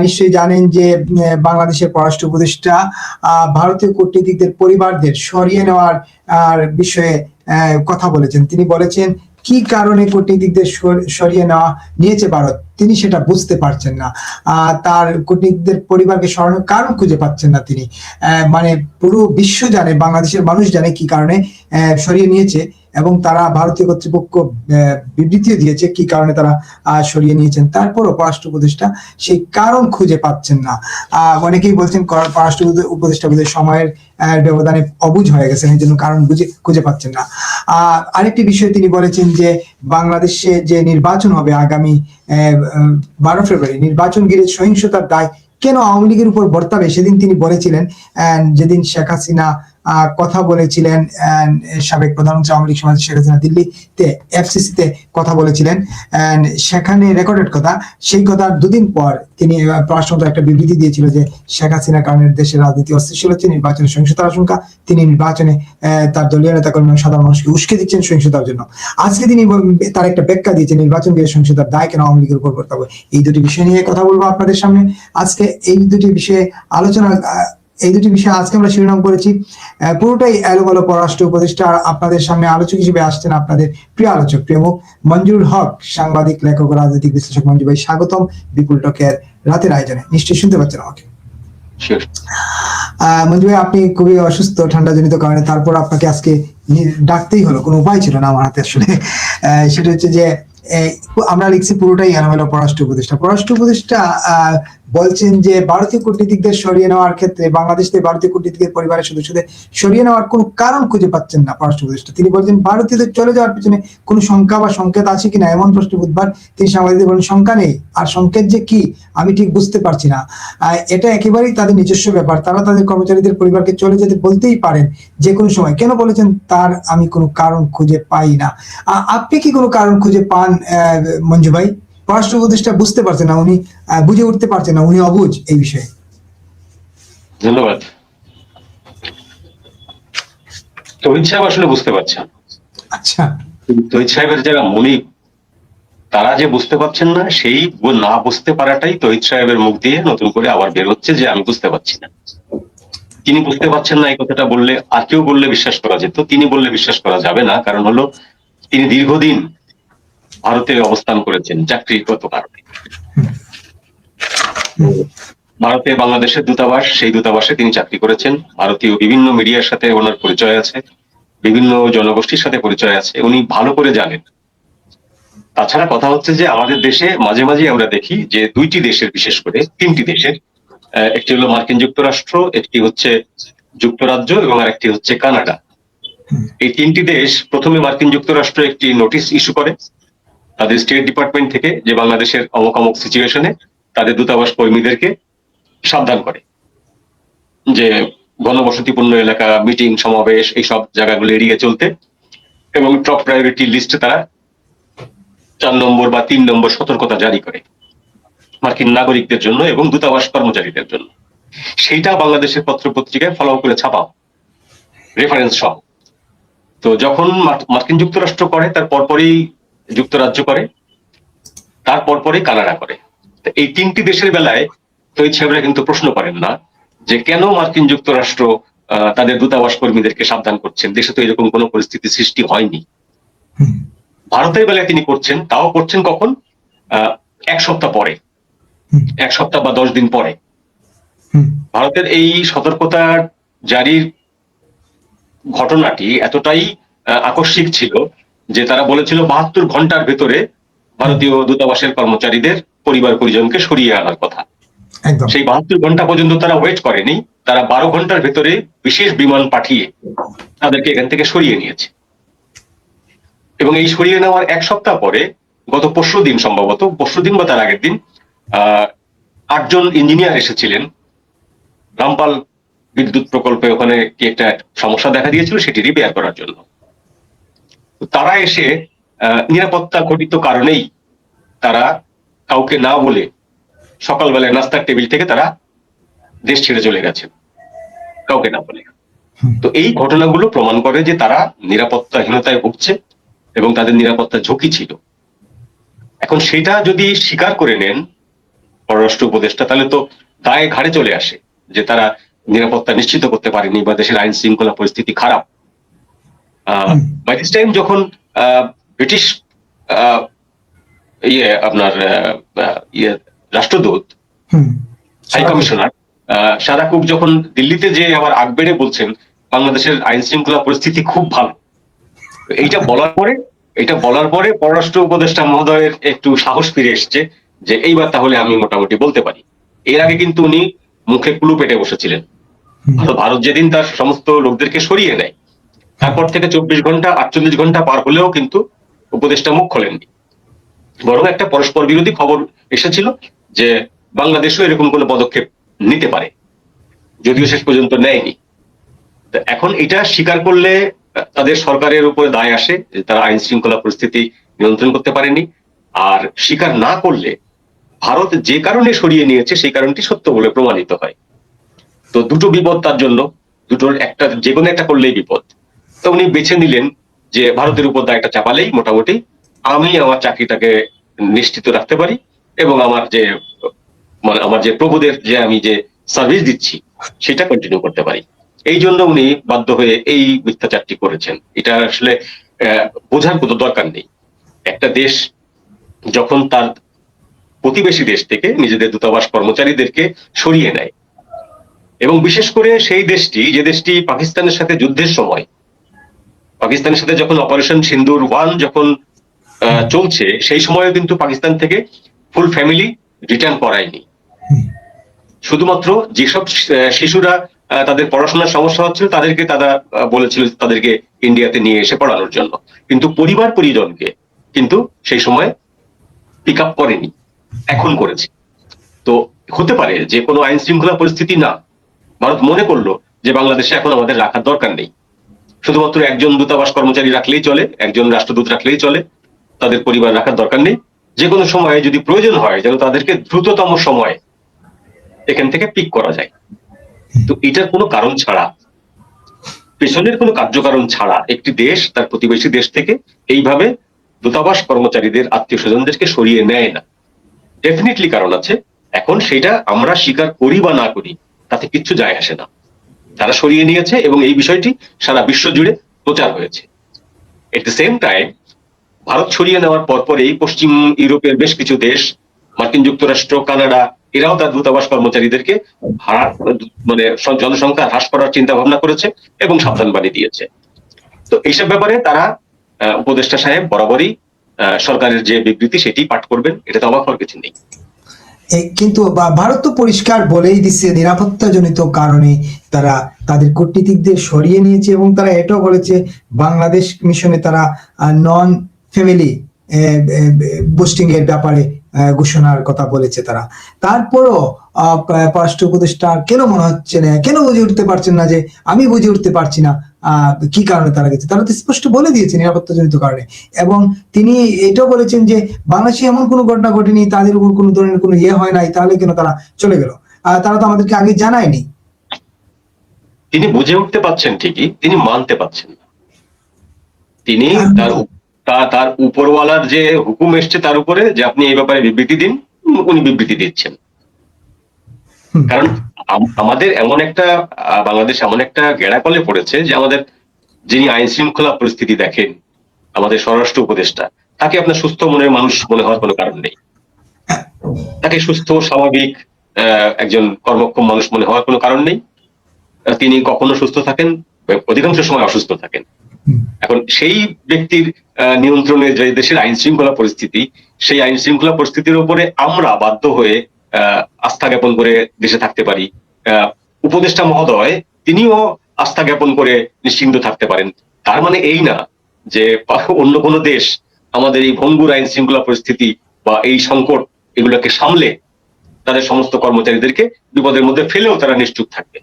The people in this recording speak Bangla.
নিশ্চয়ই জানেন যে বাংলাদেশের পররাষ্ট্র উপদেষ্টা ভারতীয় কূটনীতিকদের পরিবারদের সরিয়ে নেওয়ার বিষয়ে কথা বলেছেন। তিনি বলেছেন, কি কারণে কূটনীতিকদের সর- সরিয়ে নেওয়া নিয়েছে ভারত? তিনি সেটা বুঝতে পারছেন না। তার কূটনীতিকদের পরিবারকে সরানোর কারণ খুঁজে পাচ্ছেন না তিনি। মানে পুরো বিশ্ব জানে বাংলাদেশের মানুষ জানে কি কারণে সরিয়ে নিয়েছে এবং তারা ভারতীয় কর্তৃপক্ষ আহ, বিবৃতিও দিয়েছে কি কারণে তারা সরিয়ে নিয়েছেন। তারপরও পররাষ্ট্র উপদেষ্টা সেই কারণ খুঁজে পাচ্ছেন না। অনেকেই বলছেন পররাষ্ট্র উপদেষ্টা বোধহয় সময়ের ব্যবধানে অবুঝ হয়ে গেছেন এই জন্য কারণ বুঝে খুঁজে পাচ্ছেন না। আরেকটি বিষয় তিনি বলেছেন যে বাংলাদেশে যে নির্বাচন হবে আগামী বারো ফেব্রুয়ারি নির্বাচন ঘিরে সহিংসতার দায় কেন আওয়ামী লীগের উপর বর্তাবে? সেদিন তিনি বলেছিলেন যেদিন শেখ হাসিনা কথা বলেছিলেন সাবেক প্রধানমন্ত্রী আওয়ামী লীগ সমাজ শেখ হাসিনা দিল্লিতে এফসিসি তে কথা বলেছিলেন। সেখানে রেকর্ডেড কথা, সেই কথার দুদিন পর তিনি পররাষ্ট্রমন্ত্রী একটা বিবৃতি দিয়েছিল যে শেখ হাসিনার কারণে দেশের রাজনীতি অস্থিতিশীল হচ্ছে, নির্বাচনে সহিংসতার আশঙ্কা, তিনি নির্বাচনে তার দলীয় নেতা কর্মী সাধারণ মানুষকে উস্কে দিচ্ছেন সহিংসতার জন্য। আজকে তিনি তার একটা ব্যাখ্যা দিয়েছেন, নির্বাচন ঘিরে সহিংসতার দায় কেন আওয়ামী লীগের উপর করতে হবে এই দুটি বিষয় নিয়ে কথা বলব আপনাদের সামনে। আজকে এই দুটি বিষয়ে আলোচনা এই দুটি বিষয়ে আজকে আমরা শিরোনাম করেছি। পুরোটাই এলোমেলো পররাষ্ট্র উপদেষ্টা আর আপনাদের সামনে আলোচক হিসেবে আসছেন আপনাদের প্রিয় আলোচক প্রিয় মুখ মঞ্জুরুল হক সাংবাদিক লেখক রাজনৈতিক বিশ্লেষক মঞ্জু ভাই স্বাগতম বিপুল টকের রাতের আয়োজনে। নিশ্চয়ই শুনতে পাচ্ছেন আমাকে? মঞ্জু ভাই আপনি খুবই অসুস্থ ঠান্ডা জনিত কারণে তারপর আপনাকে আজকে ডাকতেই হলো কোনো উপায় ছিল না আমার হাতে আসলে। আহ, সেটা হচ্ছে যে আমরা লিখছি পুরোটাই এলোমেলো পররাষ্ট্র উপদেষ্টা। পররাষ্ট্র উপদেষ্টা আহ, বলছেন যে ভারতীয় কূটনীতিকদের সরিয়ে নেওয়ার ক্ষেত্রে বাংলাদেশ থেকে ভারতীয় কূটনীতিকের পরিবারের সদস্যদের সরিয়ে নেওয়ার কোনো কারণ খুঁজে পাচ্ছেন না পররাষ্ট্র উপদেষ্টা। তিনি বলছেন, ভারতীয়দের চলে যাওয়ার পিছনে কোনো শঙ্কা বা সংকেত আছে কিনা? এমন প্রশ্ন বুধবার তিনি সাংবাদিকদের বলেন, শঙ্কা নেই। আর সংকেত যে কি, আমি ঠিক বুঝতে পারছি না। এটা একেবারেই তাদের নিজস্ব ব্যাপার। তারা তাদের কর্মচারীদের পরিবারকে চলে যেতে বলতেই পারেন যে কোনো সময়। কেন বলেছেন? তার আমি কোনো কারণ খুঁজে পাই না। আপনি কি কোনো কারণ খুঁজে পান মঞ্জু ভাই? পররাষ্ট্র উপদেষ্টা বুঝতে পারছে না উনি বুঝে উঠতে পারছেন না উনি অবুঝ এই বিষয়ে। ধন্যবাদ। তহিদ সাহেব আসলে বুঝতে পারছেন। আচ্ছা। তহিদ সাহেবের যারা মনিব তারা যে বুঝতে পারছেন না সেই না বুঝতে পারাটাই তহিদ সাহেবের মুখ দিয়ে নতুন করে আবার বের হচ্ছে যে আমি বুঝতে পারছি না। তিনি বুঝতে পারছেন না এই কথাটা বললে আর কেউ বললে বিশ্বাস করা যেত তিনি বললে বিশ্বাস করা যাবে না কারণ হলো তিনি দীর্ঘদিন ভারতে অবস্থান করেছেন চাকরিগত কারণে। ভারতে বাংলাদেশের দূতাবাস, সেই দূতাবাসে তিনি চাকরি করেছেন। ভারতীয় বিভিন্ন মিডিয়ার সাথে ওনার পরিচয় আছে, বিভিন্ন জনগোষ্ঠীর সাথে পরিচয় আছে, উনি ভালো করে জানেন। তাছাড়া কথা হচ্ছে যে আমাদের দেশে মাঝে মাঝে আমরা দেখি যে দুইটি দেশের, বিশেষ করে তিনটি দেশের একটি হলো মার্কিন যুক্তরাষ্ট্র, একটি হচ্ছে যুক্তরাজ্য এবং আরেকটি হচ্ছে কানাডা। এই তিনটি দেশ প্রথমে মার্কিন যুক্তরাষ্ট্র একটি নোটিশ ইস্যু করে। তাদের স্টেট ডিপার্টমেন্ট থেকে যে বাংলাদেশের অমক সিচুয়েশনে তাদের দূতাবাস কর্মীদেরকে সাবধান করে। যে ঘনবসতিপূর্ণ এলাকা মিটিং সমাবেশ, এইসব জায়গাগুলো এড়িয়ে চলতে এবং টপ প্রায়োরিটি লিস্টে তারা চার নম্বর বা তিন নম্বর সতর্কতা জারি করে মার্কিন নাগরিকদের জন্য এবং দূতাবাস কর্মচারীদের জন্য। সেইটা বাংলাদেশের পত্র পত্রিকায় ফলো করে ছাপাও রেফারেন্স সহ। তো যখন মার্কিন যুক্তরাষ্ট্র করে, তার পরপরই যুক্তরাজ্য করে তার পরপরই কানাডা করে। এই তিনটি দেশের বেলায় তৈরি সাহেবরা কিন্তু প্রশ্ন করেন না যে কেন মার্কিন যুক্তরাষ্ট্র তাদের দূতাবাস কর্মীদেরকে সাবধান করছেন? দেশে তো এরকম কোনো পরিস্থিতি সৃষ্টি হয়নি। ভারতের বেলায় তিনি করছেন তাও করছেন কখন? আহ, এক সপ্তাহ পরে। এক সপ্তাহ বা দশ দিন পরে। ভারতের এই সতর্কতা জারির ঘটনাটি এতটাই আকস্মিক ছিল যে তারা বলেছিল বাহাত্তর ঘণ্টার ভেতরে ভারতীয় দূতাবাসের কর্মচারীদের পরিবার পরিজনকে সরিয়ে আনার কথা। সেই বাহাত্তর ঘণ্টা পর্যন্ত তারা ওয়েট করেনি তারা বারো ঘণ্টার ভেতরে বিশেষ বিমান পাঠিয়ে তাদেরকে এখান থেকে সরিয়ে নিয়েছে। এবং এই সরিয়ে নেওয়ার এক সপ্তাহ পরে গত পরশু দিন সম্ভবত পরশু দিন বা তার আগের দিন আহ আটজন ইঞ্জিনিয়ার এসেছিলেন। রামপাল বিদ্যুৎ প্রকল্পে ওখানে কি একটা সমস্যা দেখা দিয়েছিল সেটি রিপেয়ার করার জন্য। তারা এসে নিরাপত্তা ঘটিত কারণেই তারা কাউকে না বলে সকালবেলায় নাস্তার টেবিল থেকে তারা দেশ ছেড়ে চলে গেছে কাউকে না বলে। তো এই ঘটনাগুলো প্রমাণ করে যে তারা নিরাপত্তাহীনতায় ভুগছে এবং তাদের নিরাপত্তা ঝুঁকি ছিল। এখন সেটা যদি স্বীকার করে নেন পররাষ্ট্র উপদেষ্টা, তাহলে তো দায়ে ঘাড়ে চলে আসে যে তারা নিরাপত্তা নিশ্চিত করতে পারেনি বা দেশের আইন শৃঙ্খলা পরিস্থিতি খারাপ। টাইম যখন আহ, ব্রিটিশ আহ, ইয়ে আপনার ইয়ে রাষ্ট্রদূত হাই কমিশনার আহ, সারা কুক যখন দিল্লিতে যে আবার আগ বেড়ে বলছেন বাংলাদেশের আইন শৃঙ্খলা পরিস্থিতি খুব ভালো। এইটা বলার পরে এটা বলার পরে পররাষ্ট্র উপদেষ্টা মহোদয়ের একটু সাহস ফিরে এসছে যে এইবার তাহলে আমি মোটামুটি বলতে পারি। এর আগে কিন্তু উনি মুখে কুলু পেটে বসেছিলেন। ভারত যেদিন তার সমস্ত লোকদেরকে সরিয়ে নেয় তারপর থেকে চব্বিশ ঘণ্টা, আটচল্লিশ ঘণ্টা পার হলেও কিন্তু উপদেষ্টা মুখ খোলেননি। বরং একটা পরস্পর বিরোধী খবর এসেছিল যে বাংলাদেশও এরকম কোনো পদক্ষেপ নিতে পারে। যদিও শেষ পর্যন্ত নেয়নি। এখন এটা স্বীকার করলে তাদের সরকারের উপরে দায় আসে যে তারা আইন শৃঙ্খলা পরিস্থিতি নিয়ন্ত্রণ করতে পারেনি। আর স্বীকার না করলে ভারত যে কারণে সরিয়ে নিয়েছে সেই কারণটি সত্য বলে প্রমাণিত হয়। তো দুটো বিপদ তার জন্য। দুটোর একটা, যে কোনো একটা করলেই বিপদ। তো উনি বেছে নিলেন যে ভারতের উপর দায়টা চাপালেই মোটামুটি। আমি আমার চাকরিটাকে নিশ্চিত রাখতে পারি এবং আমার যে মানে আমার যে প্রভুদের যে আমি যে সার্ভিস দিচ্ছি, সেটা কন্টিনিউ করতে পারি। এই জন্য উনি বাধ্য হয়ে এই মিথ্যাচারটি করেছেন। এটা আসলে বোঝার কোনো দরকার নেই। একটা দেশ যখন তার প্রতিবেশী দেশ থেকে নিজেদের দূতাবাস কর্মচারীদেরকে সরিয়ে নেয় এবং বিশেষ করে সেই দেশটি, যে দেশটি পাকিস্তানের সাথে যুদ্ধের সময় পাকিস্তানের সাথে যখন অপারেশন সিন্দুর ওয়ান যখন চলছে, সেই সময়ও কিন্তু পাকিস্তান থেকে ফুল ফ্যামিলি রিটার্ন করায়নি। শুধুমাত্র যেসব শিশুরা তাদের পড়াশোনার সমস্যা হচ্ছিল, তাদেরকে তারা বলেছিল তাদেরকে ইন্ডিয়াতে নিয়ে এসে পড়ানোর জন্য। কিন্তু পরিবার পরিজনকে কিন্তু সেই সময় পিক আপ করেনি। এখন করেছে। তো হতে পারে যে কোনো আইন শৃঙ্খলা পরিস্থিতি না। ভারত মনে করল যে বাংলাদেশে এখন আমাদের রাখার দরকার নেই। শুধুমাত্র একজন দূতাবাস কর্মচারী রাখলেই চলে, একজন রাষ্ট্রদূত রাখলেই চলে, তাদের পরিবার রাখার দরকার নেই। যে কোনো সময়ে যদি প্রয়োজন হয়, যেন তাদেরকে দ্রুততম সময়ে এখান থেকে পিক করা যায়। তো এটার কোনো কারণ ছাড়া, পেছনের কোনো কার্যকারণ ছাড়া একটি দেশ, তার প্রতিবেশী দেশ থেকে এইভাবে দূতাবাস কর্মচারীদের আত্মীয় স্বজনদেরকে সরিয়ে নেয় না। ডেফিনেটলি কারণ আছে। এখন সেটা আমরা স্বীকার করি বা না করি, তাতে কিচ্ছু যায় আসে না। তারা সরিয়ে নিয়েছে এবং এই বিষয়টি সারা বিশ্ব জুড়ে প্রচার হয়েছে। At the same time Bharat ছড়িয়ে নেওয়ার পর পরপরেই পশ্চিম ইউরোপের বেশ কিছু দেশ, মার্কিন যুক্তরাষ্ট্র, কানাডা, এরাও তার দূতাবাস কর্মচারীদেরকে মানে জনসংখ্যা হ্রাস করার চিন্তা ভাবনা করেছে এবং সাবধানবাণী দিয়েছে। তো এইসব ব্যাপারে তারা উপদেষ্টা সাহেব বরাবরই সরকারের যে বিবৃতি সেটি পাঠ করবেন, এটা তো অবাক হওয়ার কিছু নেই। কিন্তু ভারত তো পরিষ্কার বলেই দিচ্ছে নিরাপত্তাজনিত কারণে তারা তাদের কূটনীতিকদের সরিয়ে নিয়েছে এবং তারা এটাও বলেছে বাংলাদেশ মিশনে তারা নন ফ্যামিলি বুস্টিং এর ব্যাপারে ঘোষণার কথা বলেছে তারা। তারপরও পররাষ্ট্র উপদেষ্টা কেন মনে হচ্ছে না, কেন বুঝে উঠতে পারছেন না যে আমি বুঝে উঠতে পারছি না? কি কারণে তারা গেছে? তারা তো স্পষ্ট বলে দিয়েছে নিরাপত্তাজনিত কারণে। এবং তিনি এটাও বলেছেন যে, বাংলাদেশে এমন কোনো ঘটনা ঘটেনি, তাদের উপর কোনো ধরনের কোনো ইয়ে হয় নাই, তাহলে কেন তারা চলে গেল? তারা তো আমাদেরকে আগে জানায়নি। তিনি বুঝে উঠতে পারছেন ঠিকই, তিনি মানতে পারছেন না। তিনি তার তার উপরওয়ালার যে হুকুম এসছে তার উপরে যে আপনি এই ব্যাপারে বিবৃতি দিন, উনি বিবৃতি দিচ্ছেন। কারণ আমাদের এমন একটা বাংলাদেশ এমন একটা গেড়াকলে পড়েছে যে আমাদের যিনি আইন শৃঙ্খলা পরিস্থিতি দেখেন, আমাদের স্বরাষ্ট্র উপদেষ্টা, তাকে আপনার সুস্থ মনের মানুষ মনে হওয়ার কোনো কারণ নেই। তাকে সুস্থ, স্বাভাবিক একজন কর্মক্ষম মানুষ মনে হওয়ার কোনো কারণ নেই। তিনি কখনো সুস্থ থাকেন অধিকাংশ সময় অসুস্থ থাকেন। এখন সেই ব্যক্তির নিয়ন্ত্রণে যে দেশের আইন শৃঙ্খলা পরিস্থিতি, সেই আইন শৃঙ্খলা পরিস্থিতির উপরে আমরা বাধ্য হয়ে আস্থা জ্ঞাপন করে দেশে থাকতে পারি। উপদেষ্টা মহোদয়, তিনিও আস্থা জ্ঞাপন করে নিশ্চিন্ত থাকতে পারেন। তার মানে এই না যে অন্য কোনো দেশ আমাদের এই ভঙ্গুর আইন শৃঙ্খলা পরিস্থিতি বা এই সংকট এগুলোকে সামলে তাদের সমস্ত কর্মচারীদেরকে বিপদের মধ্যে ফেলেও তারা নিশ্চুপ থাকবে।